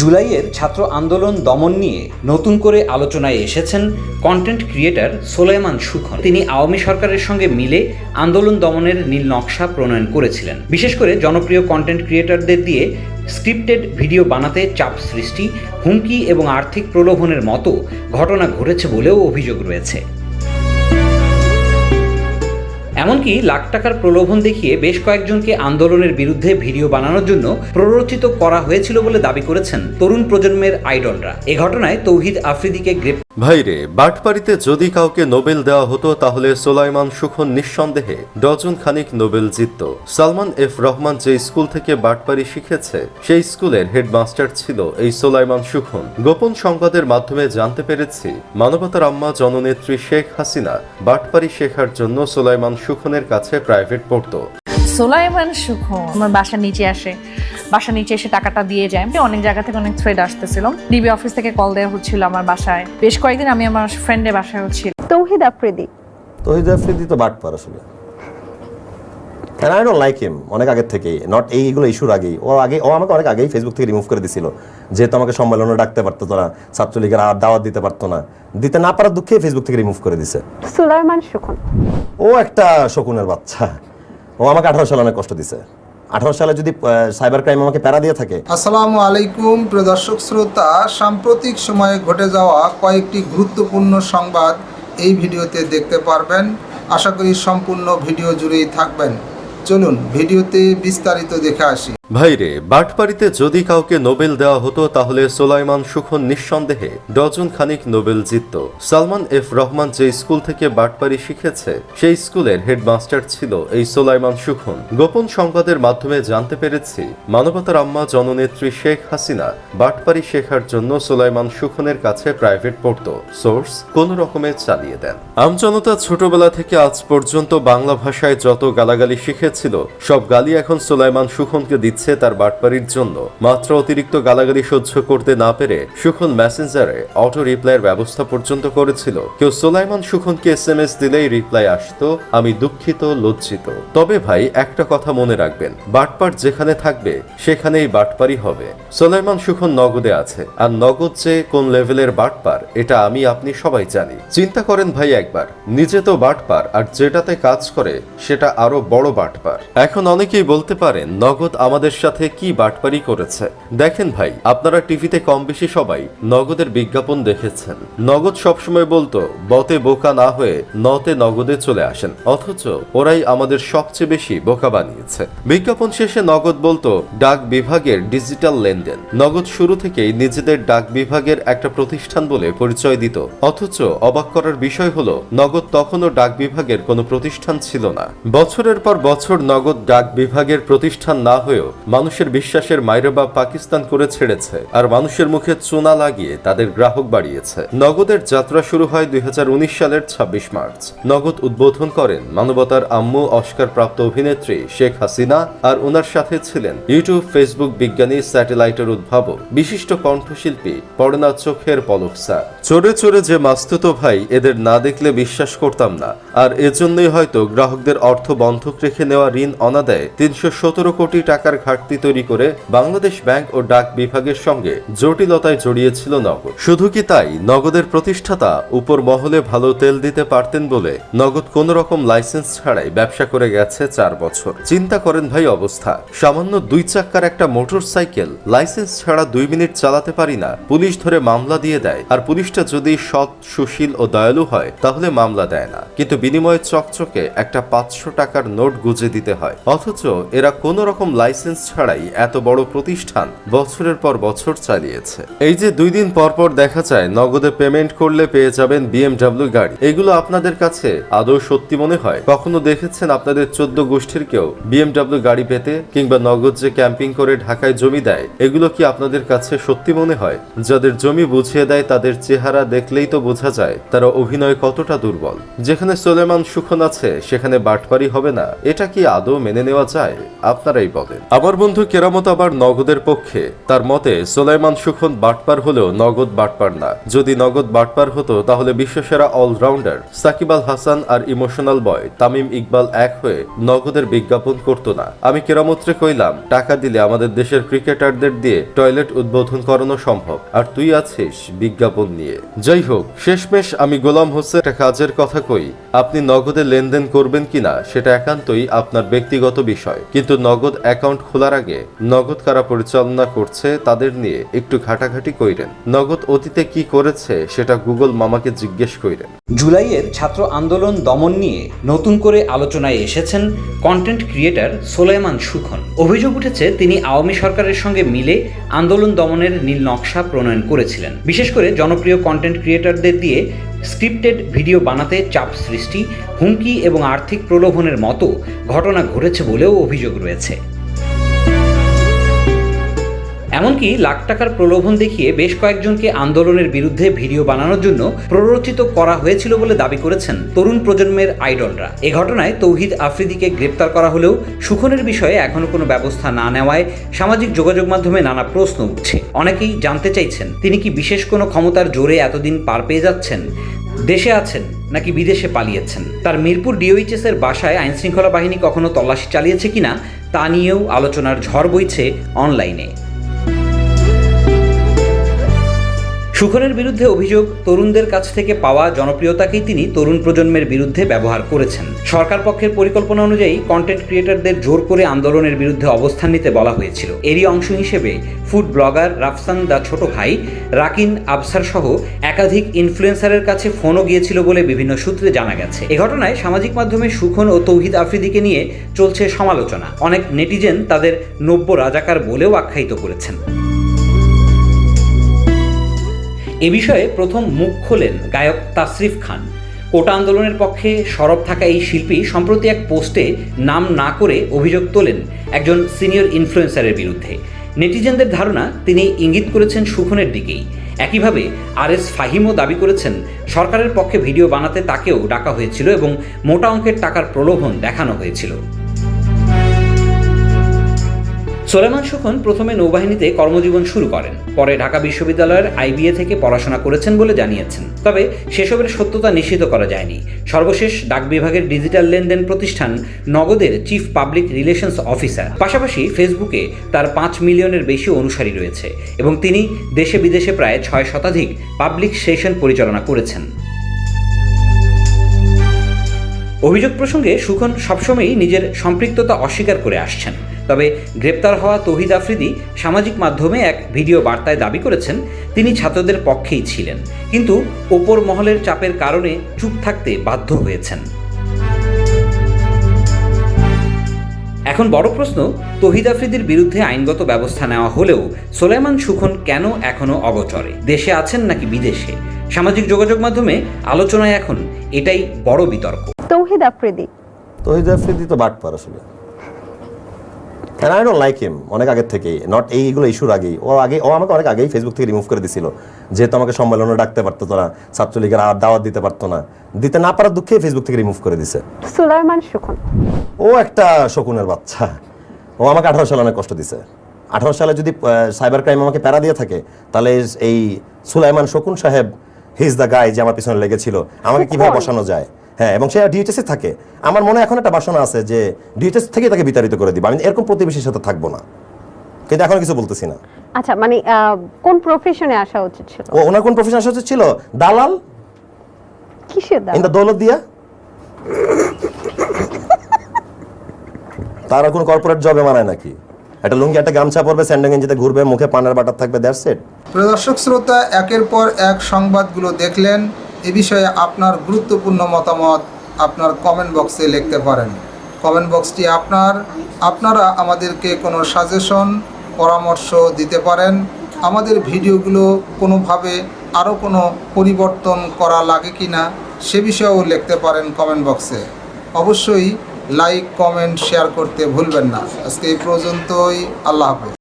জুলাইয়ের ছাত্র আন্দোলন দমন নিয়ে নতুন করে আলোচনায় এসেছেন কন্টেন্ট ক্রিয়েটার সোলাইমান সুখন। তিনি আওয়ামী সরকারের সঙ্গে মিলে আন্দোলন দমনের নীল নকশা প্রণয়ন করেছিলেন। বিশেষ করে জনপ্রিয় কন্টেন্ট ক্রিয়েটারদের দিয়ে স্ক্রিপ্টেড ভিডিও বানাতে চাপ সৃষ্টি, হুমকি এবং আর্থিক প্রলোভনের মতো ঘটনা ঘটেছে বলেও অভিযোগ রয়েছে। এমনকি লাখ টাকার প্রলোভন দেখিয়ে বেশ কয়েকজনকে আন্দোলনের বিরুদ্ধে ভিডিও বানানোর জন্য প্ররোচিত করা হয়েছিল বলে দাবি করেছেন তরুণ প্রজন্মের আইডলরা। এ ঘটনায় তৌহিদ আফ্রিদিকে গ্রেপ্তার ভাইরে, বাটপাড়িতে যদি কাউকে নোবেল দেওয়া হতো, তাহলে সোলাইমান সুখন নিঃসন্দেহে ডজন খানিক নোবেল জিতত। সালমান এফ রহমান যে স্কুল থেকে বাটপাড়ি শিখেছে, সেই স্কুলের হেডমাস্টার ছিল এই সোলাইমান সুখন। গোপন সংবাদের মাধ্যমে জানতে পেরেছি, মানবতার আম্মা জননেত্রী শেখ হাসিনা বাটপাড়ি শেখার জন্য সোলাইমান সুখনের কাছে প্রাইভেট পড়তো। সোলাইমান সুখ আমার বাসার নিচে আসে। বাসার নিচে এসে টাকাটা দিয়ে যায়। আমি অনেক জায়গা থেকে অনেক থ্রেড আসতেছিল। ডিবি অফিস থেকে কল দেওয়া হচ্ছিল আমার বাসায়। বেশ কয়েকদিন আমি আমার ফ্রেন্ডের বাসায় হচ্ছিল তৌহিদ আফ্রিদি। তহিদ আফ্রিদি তো বাটপার আসলে। And I don't like him অনেক আগের থেকেই। নট এইগুলো ইস্যুর আগেই। ও আগে ও আমাকে অনেক আগেই ফেসবুক থেকে রিমুভ করে দিছিল। যেহেতু আমাকে সম্মেলনে ডাকতে পারতো না ছাত্রলীগের আর দাওয়াত দিতে পারতো না। দিতে না পারার দুঃখে ফেসবুক থেকে রিমুভ করে দিছে। সুলাইমান সুখন ও একটা শকুনের বাচ্চা। ও আমাকে আঠারো সালে অনেক কষ্ট দিছে। আঠারো সালে যদি সাইবার ক্রাইম আমাকে প্যারা দিয়ে থাকে। আসসালামু আলাইকুম প্রিয় দর্শক শ্রোতা, সাম্প্রতিক সময়ে ঘটে যাওয়া কয়েকটি গুরুত্বপূর্ণ সংবাদ এই ভিডিওতে দেখতে পারবেন। আশা করি সম্পূর্ণ ভিডিও জুড়েই থাকবেন। চলুন ভিডিওতে বিস্তারিত দেখে আসি। ভাইরে বাটপাড়িতে যদি কাউকে নোবেল দেওয়া হতো, তাহলে সোলাইমান সুখন নিঃসন্দেহে ডজন খানিক নোবেল জিতত। সালমান এফ রহমান যে স্কুল থেকে বাটপাড়ি শিখেছে, সেই স্কুলের হেডমাস্টার ছিল এই সোলাইমান সুখন। গোপন সংবাদের মাধ্যমে জানতে পেরেছি, মানবতার আম্মা জননেত্রী শেখ হাসিনা বাটপাড়ি শেখার জন্য সোলাইমান সুখনের কাছে প্রাইভেট পড়তো। সোর্স কোন রকমে চালিয়ে দেন। আমজনতা ছোটবেলা থেকে আজ পর্যন্ত বাংলা ভাষায় যত গালাগালি শিখেছিল, সব গালি এখন সোলাইমান সুখনকে দিচ্ছে। তার বাটপাড়ির জন্য। মাত্র অতিরিক্ত গালাগালি সহ্য করতে না পেরে সুখন মেসেঞ্জারে অটো রিপ্লাইয়ের ব্যবস্থা পর্যন্ত করেছিল। কেউ সোলাইমান সুখনকে এস এম এস দিলেই রিপ্লাই আসতো, আমি দুঃখিত, লজ্জিত। তবে ভাই, একটা কথা মনে রাখবেন, বাটপার যেখানে থাকবে, সেখানেই বাটপারি হবে। সোলাইমান সুখন নগদে আছে, আর নগদ যে কোন লেভেলের বাটপার, এটা আমি, আপনি সবাই জানি। চিন্তা করেন ভাই একবার, নিজে তো বাটপার, আর যেটাতে কাজ করে, সেটা আরও বড় বাটপার। এখন অনেকেই বলতে পারেন, নগদ আমাদের সাথে কি বাটপারি করেছে? দেখেন ভাই, আপনারা টিভিতে কম বেশি সবাই নগদের বিজ্ঞাপন দেখেছেন। নগদ সবসময় বলতো, বতে বোকা না হয়ে নতে নগদে চলে আসেন। অথচ ওরাই আমাদের সবচেয়ে বেশি বোকা বানিয়েছে। বিজ্ঞাপন শেষে নগদ বলতো, ডাক বিভাগের ডিজিটাল লেনদেন। নগদ শুরু থেকেই নিজেদের ডাক বিভাগের একটা প্রতিষ্ঠান বলে পরিচয় দিত। অথচ অবাক করার বিষয় হলো, নগদ তখনও ডাক বিভাগের কোনো প্রতিষ্ঠান ছিল না। বছরের পর বছর নগদ ডাক বিভাগের প্রতিষ্ঠান না হয়েও মানুষের বিশ্বাসের মাইরবা পাকিস্তান করে ছেড়েছে আর মানুষের মুখে চোনা লাগিয়ে তাদের গ্রাহক বাড়িয়েছে। নগদের যাত্রা শুরু হয় দুই সালের ২৬ মার্চ। নগদ উদ্বোধন করেন মানবতার আম্মু অস্কার প্রাপ্ত অভিনেত্রী শেখ হাসিনা আর ওনার সাথে ছিলেন ইউটিউব, ফেসবুক বিজ্ঞানী, স্যাটেলাইটের উদ্ভাবক, বিশিষ্ট কণ্ঠশিল্পী, পড়না চোখের পলক স্যার। চোরে চোরে যে মাস্তুত ভাই, এদের না দেখলে বিশ্বাস করতাম না। আর এজন্যই হয়তো গ্রাহকদের অর্থ বন্ধক রেখে নেওয়া ঋণ অনাদায় তিনশো সতেরো কোটি টাকার ঘাটতি তৈরি করে বাংলাদেশ ব্যাংক ও ডাক বিভাগের সঙ্গে জটিলতায় জড়িয়েছিল নগদ। শুধু কি তাই? নগদের প্রতিষ্ঠাতা উপর মহলে ভালো তেল দিতে পারতেন বলে নগদ কোন রকম লাইসেন্স ছাড়াই ব্যবসা করে গেছে চার বছর। চিন্তা করেন ভাই অবস্থা। সামান্য দুই চাক্কার একটা মোটর সাইকেল লাইসেন্স ছাড়া দুই মিনিট চালাতে পারি না। পুলিশ ধরে মামলা দিয়ে দেয়। আর পুলিশটা যদি সৎ, সুশীল ও দয়ালু হয়, তাহলে মামলা দেয় না। কিন্তু বিনিময়ে চকচকে একটা পাঁচশো টাকার নোট গুজে দিতে হয়। অথচ এরা কোনো রকম লাইসেন্স ছাড়াই এত বড় প্রতিষ্ঠান বছরের পর বছর চালিয়েছে। এই যে দুই দিন পর দেখা যায় নগদে পেমেন্ট করলে পেয়ে যাবেন বিএমডাব্লিউ গাড়ি। এগুলো আপনাদের কাছে আদৌ সত্যি মনে হয়? কখনো দেখেছেন আপনাদের চোদ্দ গোষ্ঠীর কেউ বিএমডাব্লিউ গাড়ি পেতে কিংবা নগদ যে ক্যাম্পিং করে ঢাকায় জমি দেয়, এগুলো কি আপনাদের কাছে সত্যি মনে হয়? যাদের জমি বুঝিয়ে দেয় তাদের চেহারা দেখলেই তো বোঝা যায় তারা অভিনয় কতটা দুর্বল। যেখানে সোলেমান সুখন আছে, সেখানে বাটপারি হবে না। এটা কি আদৌ মেনে নেওয়া যায়? আপনারাই বলেন। আমার বন্ধু কেরামত আবার নগদের পক্ষে। তার মতে, সোলাইমান সুখন বাটপার হলেও নগদ বাটপার না। যদি নগদ বাটপার হতো, তাহলে বিশ্বসেরা অলরাউন্ডার সাকিব আল হাসান আর ইমোশনাল বয় তামিম ইকবাল এক হয়ে নগদের বিজ্ঞাপন করতো না। আমি কেরামত্রে কইলাম, টাকা দিলে আমাদের দেশের ক্রিকেটারদের দিয়ে টয়লেট উদ্বোধন করানো সম্ভব। আর তুই আছিস বিজ্ঞাপন নিয়ে। যাই হোক, শেষমেশ আমি গোলাম হোসেন একটা কাজের কথা কই। আপনি নগদে লেনদেন করবেন কিনা, সেটা একান্তই আপনার ব্যক্তিগত বিষয়। কিন্তু নগদ অ্যাকাউন্ট খোলার আগে নগদ কারা পরিচালনা করছে তাদের নিয়ে একটু ঘাটাঘাটি কইরেন। নগদ অতীতে কি করেছে সেটা গুগল মামাকে জিজ্ঞেস কইরেন। জুলাইয়ের ছাত্র আন্দোলন দমন নিয়ে নতুন করে আলোচনায় এসেছেন কন্টেন্ট ক্রিয়েটার সোলাইমান সুখন। অভিযোগ উঠেছে তিনি আওয়ামী সরকারের সঙ্গে মিলে আন্দোলন দমনের নীল নকশা প্রণয়ন করেছিলেন। বিশেষ করে জনপ্রিয় কন্টেন্ট ক্রিয়েটারদের দিয়ে স্ক্রিপ্টেড ভিডিও বানাতে চাপ সৃষ্টি, হুমকি এবং আর্থিক প্রলোভনের মতো ঘটনা ঘটেছে বলেও অভিযোগ রয়েছে। এমনকি লাখ টাকার প্রলোভন দেখিয়ে বেশ কয়েকজনকে আন্দোলনের বিরুদ্ধে ভিডিও বানানোর জন্য প্ররোচিত করা হয়েছিল বলে দাবি করেছেন তরুণ প্রজন্মের আইডলরা। এ ঘটনায় তৌহিদ আফ্রিদিকে গ্রেপ্তার করা হলেও সুখনের বিষয়ে এখনও কোনো ব্যবস্থা না নেওয়ায় সামাজিক যোগাযোগ মাধ্যমে নানা প্রশ্ন উঠছে। অনেকেই জানতে চাইছেন, তিনি কি বিশেষ কোনো ক্ষমতার জোরে এতদিন পার পেয়ে যাচ্ছেন? দেশে আছেন নাকি বিদেশে পালিয়েছেন? তার মিরপুর ডিওইচএস এর বাসায় আইনশৃঙ্খলা বাহিনী কখনো তল্লাশি চালিয়েছে কিনা তা নিয়েও আলোচনার ঝড় বইছে অনলাইনে। সুখনের বিরুদ্ধে অভিযোগ তরুণদের কাছ থেকে পাওয়া জনপ্রিয়তাকেই তিনি তরুণ প্রজন্মের বিরুদ্ধে ব্যবহার করেছেন। সরকার পক্ষের পরিকল্পনা অনুযায়ী কন্টেন্ট ক্রিয়েটারদের জোর করে আন্দোলনের বিরুদ্ধে অবস্থান নিতে বলা হয়েছিল। এরই অংশ হিসেবে ফুড ব্লগার রাফসান দা ছোট ভাই, রাকিন আবসার সহ একাধিক ইনফ্লুয়েন্সারের কাছে ফোনও গিয়েছিল বলে বিভিন্ন সূত্রে জানা গেছে। এ ঘটনায় সামাজিক মাধ্যমে সুখন ও তৌহিদ আফ্রিদিকে নিয়ে চলছে সমালোচনা। অনেক নেটিজেন তাদের নব্য রাজাকার বলেও আখ্যায়িত করেছেন। এ বিষয়ে প্রথম মুখ খোলেন গায়ক তাসরিফ খান। কোটা আন্দোলনের পক্ষে সরব থাকা এই শিল্পী সম্প্রতি এক পোস্টে নাম না করে অভিযোগ তোলেন একজন সিনিয়র ইনফ্লুয়েন্সারের বিরুদ্ধে। নেটিজেনদের ধারণা, তিনি ইঙ্গিত করেছেন সুখনের দিকেই। একইভাবে আর এস ফাহিমও দাবি করেছেন, সরকারের পক্ষে ভিডিও বানাতে তাকেও ডাকা হয়েছিল এবং মোটা অঙ্কের টাকার প্রলোভন দেখানো হয়েছিল। সোলেমান সুখন প্রথমে নৌবাহিনীতে কর্মজীবন শুরু করেন, পরে ঢাকা বিশ্ববিদ্যালয়ের আইবিএ থেকে পড়াশোনা করেছেন বলে জানিয়েছেন। তবে সেসবের সত্যতা নিশ্চিত করা যায়নি। সর্বশেষ ডাক বিভাগের ডিজিটাল লেনদেন প্রতিষ্ঠান নগদের চিফ পাবলিক রিলেশনস অফিসার। পাশাপাশি ফেসবুকে তার পাঁচ মিলিয়নের বেশি অনুসারী রয়েছে এবং তিনি দেশে বিদেশে প্রায় ছয় শতাধিক পাবলিক সেশন পরিচালনা করেছেন। অভিযোগ প্রসঙ্গে সুখন সবসময়ই নিজের সম্পৃক্ততা অস্বীকার করে আসছেন। তবে গ্রেপ্তার হওয়া তৌহিদ আফ্রিদি সামাজিক মাধ্যমে এক ভিডিও বার্তায় দাবি করেছেন, তিনি ছাত্রদের পক্ষেই ছিলেন, কিন্তু ওপর মহলের চাপের কারণে চুপ থাকতে বাধ্য হয়েছেন। এখন বড় প্রশ্ন, তহিদ আফ্রিদির বিরুদ্ধে আইনগত ব্যবস্থা নেওয়া হলেও সোলেমান সুখন কেন এখনও অগচরে? দেশে আছেন নাকি বিদেশে? সামাজিক যোগাযোগ মাধ্যমে আলোচনায় এখন এটাই বড় বিতর্ক। তৌহিদ আফ্রিদি। তহিদ আফ্রিদি তো বাটপার আসলে। And I don't like him অনেক আগের থেকেই। নট এইগুলো ইস্যুর আগেই। ও আগে ও আমাকে অনেক আগেই ফেসবুক থেকে রিমুভ করে দিছিল। যেহেতু আমাকে সম্মেলনে ডাকতে পারতো না ছাত্রলীগের আর দাওয়াত দিতে পারতো না। দিতে না পারার দুঃখে ফেসবুক থেকে রিমুভ করে দিছে। সুলাইমান সুখন ও একটা শকুনের বাচ্চা। ও আমাকে আঠারো সালে অনেক কষ্ট দিছে। আঠারো সালে যদি সাইবার ক্রাইম আমাকে প্যারা দিয়ে থাকে তাহলে এই সুলাইমান শকুন সাহেব হিজ দ্য গাই যে আমার পিছনে লেগেছিল। আমাকে কীভাবে বসানো যায়? হ্যাঁ এবং সে ডিএইচএসে থাকে। আমার মনে এখন একটা বাসনা আছে যে ডিএইচএস থেকে তাকে বিতাড়িত করে দিব। আমি এরকম প্রতিবেশীর সাথে থাকব না। কিন্তু এখন কিছু বলতেছি না। আচ্ছা মানে কোন প্রফেশনে আসা উচিত ছিল? ও ওনার কোন প্রফেশন আসা উচিত ছিল? দালাল? কিসের দাম ইন দ্য দৌলত দিয়া? তারা কোন কর্পোরেট জবে মানায় নাকি? একটা লুঙ্গি একটা গামছা পরবে স্যান্ডো গেঞ্জিতে ঘুরবে মুখে পানের বাটার থাকবে দ্যাটস ইট প্রদর্শক শ্রোতা একের পর এক সংবাদগুলো দেখলেন। এ বিষয়ে আপনার গুরুত্বপূর্ণ মতামত আপনার কমেন্ট বক্সে লিখতে পারেন। কমেন্ট বক্সটি আপনার, আপনারা আমাদেরকে কোনো সাজেশন পরামর্শ দিতে পারেন। আমাদের ভিডিওগুলো কোনোভাবে আরও কোনো পরিবর্তন করা লাগে কি না, সে বিষয়েও লিখতে পারেন কমেন্ট বক্সে অবশ্যই লাইক কমেন্ট শেয়ার করতে ভুলবেন না। আজকে এই পর্যন্তই, আল্লাহ হাফেজ।